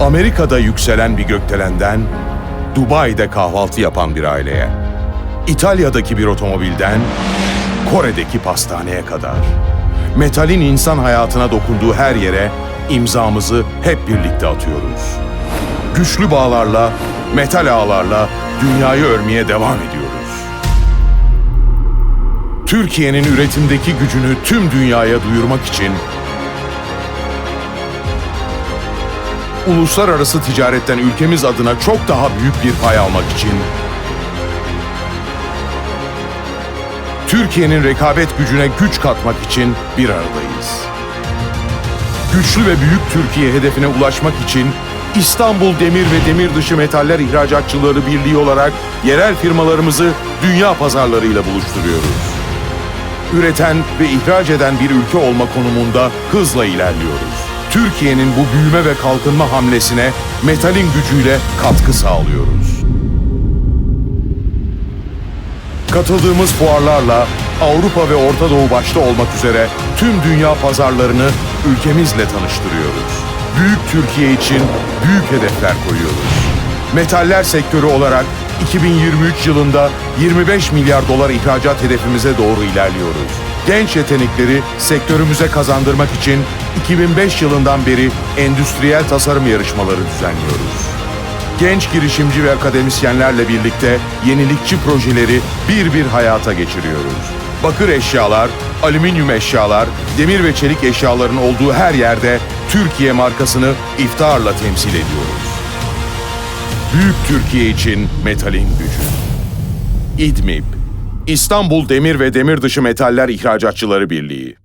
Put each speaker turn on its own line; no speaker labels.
Amerika'da yükselen bir gökdelenden, Dubai'de kahvaltı yapan bir aileye, İtalya'daki bir otomobilden, Kore'deki pastaneye kadar, metalin insan hayatına dokunduğu her yere imzamızı hep birlikte atıyoruz. Güçlü bağlarla, metal ağlarla dünyayı örmeye devam ediyoruz. Türkiye'nin üretimdeki gücünü tüm dünyaya duyurmak için uluslararası ticaretten ülkemiz adına çok daha büyük bir pay almak için Türkiye'nin rekabet gücüne güç katmak için bir aradayız. Güçlü ve büyük Türkiye hedefine ulaşmak için İstanbul Demir ve Demir Dışı Metaller İhracatçıları Birliği olarak yerel firmalarımızı dünya pazarlarıyla buluşturuyoruz. Üreten ve ihraç eden bir ülke olma konumunda hızla ilerliyoruz. Türkiye'nin bu büyüme ve kalkınma hamlesine metalin gücüyle katkı sağlıyoruz. Katıldığımız fuarlarla Avrupa ve Orta Doğu başta olmak üzere tüm dünya pazarlarını ülkemizle tanıştırıyoruz. Büyük Türkiye için büyük hedefler koyuyoruz. Metaller sektörü olarak 2023 yılında 25 milyar dolar ihracat hedefimize doğru ilerliyoruz. Genç yetenekleri sektörümüze kazandırmak için 2005 yılından beri endüstriyel tasarım yarışmaları düzenliyoruz. Genç girişimci ve akademisyenlerle birlikte yenilikçi projeleri bir bir hayata geçiriyoruz. Bakır eşyalar, alüminyum eşyalar, demir ve çelik eşyaların olduğu her yerde Türkiye markasını iftiharla temsil ediyoruz. Büyük Türkiye için metalin gücü. İdmip, İstanbul Demir ve Demir Dışı Metaller İhracatçıları Birliği.